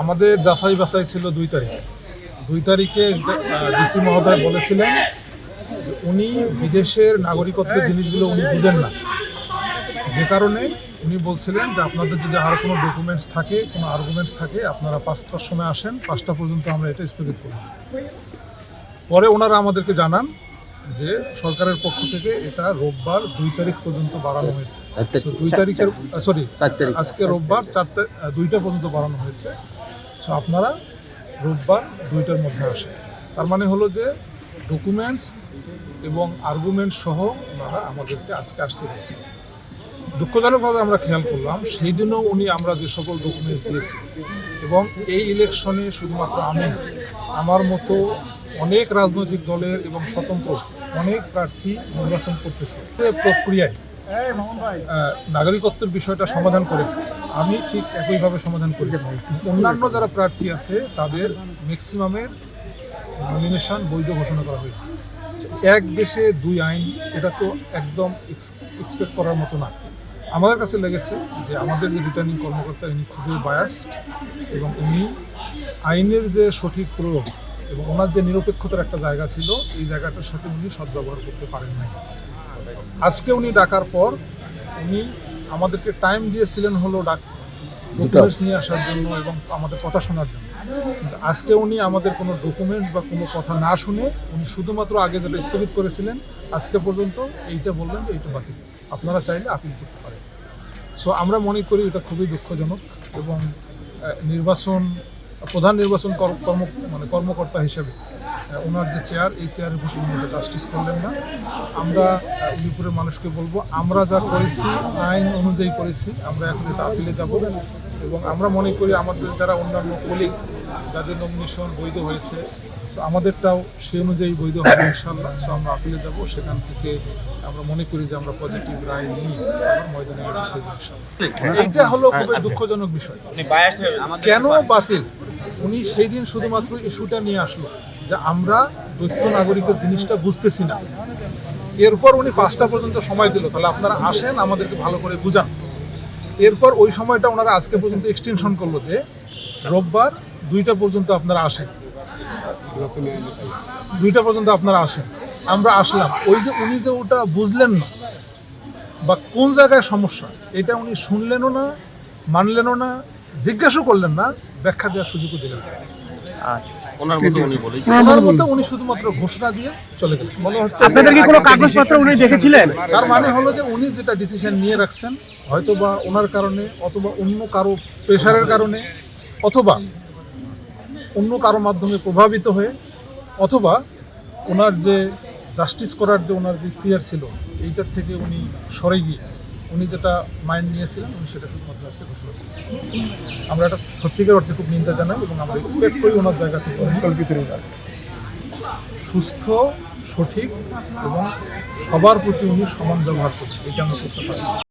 আমাদের যাচাই বাছাই ছিল দুই তারিখ। দুই তারিখে ডিসি মহোদয় বলেছিলেন উনি বিদেশের নাগরিকত্বের জিনিসগুলো উনি বুঝেন না। যে কারণে উনি বলছিলেন যে আপনাদের যদি আর কোনো ডকুমেন্টস থাকে কোনো আর্গুমেন্টস থাকে আপনারা পাঁচটার সময় আসেন পাঁচটা পর্যন্ত আমরা এটা স্থগিত করব। পরে ওনারা আমাদেরকে জানান যে সরকারের পক্ষ থেকে এটা রোববার দুই তারিখ পর্যন্ত বাড়ানো হয়েছে। দুই তারিখের সরি আজকে রোববার চার দুইটা পর্যন্ত বাড়ানো হয়েছে। সো আপনারা রোববার দুইটার মধ্যে আসেন। তার মানে হলো যে ডকুমেন্টস এবং আর্গুমেন্ট সহ ওনারা আমাদেরকে আজকে আসতে বলছে দুঃখজনকভাবে আমরা খেয়াল করলাম সেই দিনও উনি আমরা যে সকল ডকুমেন্টস দিয়েছি এবং এই ইলেকশনে শুধুমাত্র আমি আমার মতো অনেক রাজনৈতিক দলের এবং স্বতন্ত্র অনেক প্রার্থী নির্বাচন করতেছে। প্রক্রিয়ায় নাগরিকত্বের বিষয়টা সমাধান করেছে আমি ঠিক একইভাবে সমাধান করেছি। অন্যান্য যারা প্রার্থী আছে তাদের ম্যাক্সিমামের নমিনেশন বৈধ ঘোষণা করা হয়েছে। এক দেশে দুই আইন এটা তো একদম এক্সপেক্ট করার মতো না। আমাদের কাছে লেগেছে যে আমাদের যে রিটার্নিং কর্মকর্তা ইনি খুবই বায়াসড এবং উনি আইনের যে সঠিক প্রয়োগ এবং ওনার যে নিরপেক্ষতার একটা জায়গা ছিল এই জায়গাটার সাথে উনি সদ্ব্যবহার করতে পারেন নাই। আজকে উনি ডাকার পর উনি আমাদেরকে টাইম দিয়েছিলেন হলো ডাক ডকুমেন্টস নিয়ে আসার জন্য এবং আমাদের কথা শোনার জন্য। কিন্তু আজকে উনি আমাদের কোনো ডকুমেন্টস বা কোনো কথা না শুনে উনি শুধুমাত্র আগে যেটা স্থগিত করেছিলেন আজকে পর্যন্ত এইটা বললেন যে এইটা বাতিল। আপনারা চাইলে আপিল করতে পারেন। সো আমরা মনে করি এটা খুবই দুঃখজনক এবং নির্বাচন, প্রধান নির্বাচন কর- কর্ম মানে কর্মকর্তা হিসেবে ওনার যে চেয়ার এই চেয়ারের প্রতি উনি জাস্টিস করলেন না। আমরা উলিপুরের মানুষকে বলব, আমরা যা করেছি, আইন অনুযায়ী করেছি, আমরা এখন এটা আপিলে যাব এবং আমরা মনে করি আমাদের যারা অন্যান্য কলিগ যাদের নমিনেশন বৈধ হয়েছে সো আমাদেরটাও সেই অনুযায়ী বৈধ হবে ইনশাল্লাহ সো আমরা আপিলে যাব সেখান থেকে আমরা মনে করি যে আমরা পজিটিভ রায় নিই ময়দানে এইটা হলো খুবই দুঃখজনক বিষয়। কেন বাতিল? উনি সেই দিন শুধুমাত্র ইস্যুটা নিয়ে আসলো যে আমরা দ্বৈত নাগরিকের জিনিসটা বুঝতেছি না। এরপর উনি পাঁচটা পর্যন্ত সময় দিল। তাহলে আপনারা আসেন আমাদেরকে ভালো করে বুঝান। এরপর ওই সময়টা ওনারা আজকে পর্যন্ত এক্সটেনশন করল যে রোববার দুইটা পর্যন্ত আপনারা আসেন। দুইটা পর্যন্ত আপনারা আসেন। আমরা আসলাম। ওই যে উনি যে ওটা বুঝলেন না বা কোন জায়গায় সমস্যা এটা উনি শুনলেনও না মানলেনও না জিজ্ঞাসা করলেন না ব্যাখ্যা দেওয়ার সুযোগও দিলেন না। ওনার উনি বলেছেন মধ্যে উনি শুধুমাত্র ঘোষণা দিয়ে চলে গেলেন। মনে হচ্ছে আপনাদের কি কোনো কাগজপত্র উনি দেখেছিলেন? তার মানে হলো যে উনি যেটা ডিসিশন নিয়ে রাখছেন হয়তো বা ওনার কারণে অথবা অন্য কারও প্রেশারের কারণে অথবা অন্য কারও মাধ্যমে প্রভাবিত হয়ে অথবা ওনার যে জাস্টিস করার যে ওনার যে ক্লিয়ার ছিল এইটার থেকে উনি সরে গিয়ে উনি যেটা মাইন্ড নিয়েছিলেন উনি সেটা শুধুমাত্র আজকে ঘোষণা করেন আমরা এটা সত্যিকার অর্থে খুব নিন্দা জানাই এবং আমরা এক্সপেক্ট করি ওনার জায়গা থেকে পরিকল্পিত রেজাল্ট সুস্থ সঠিক এবং সবার প্রতি উনি সমান ব্যবহার করবেন এটা আমরা করতে পারি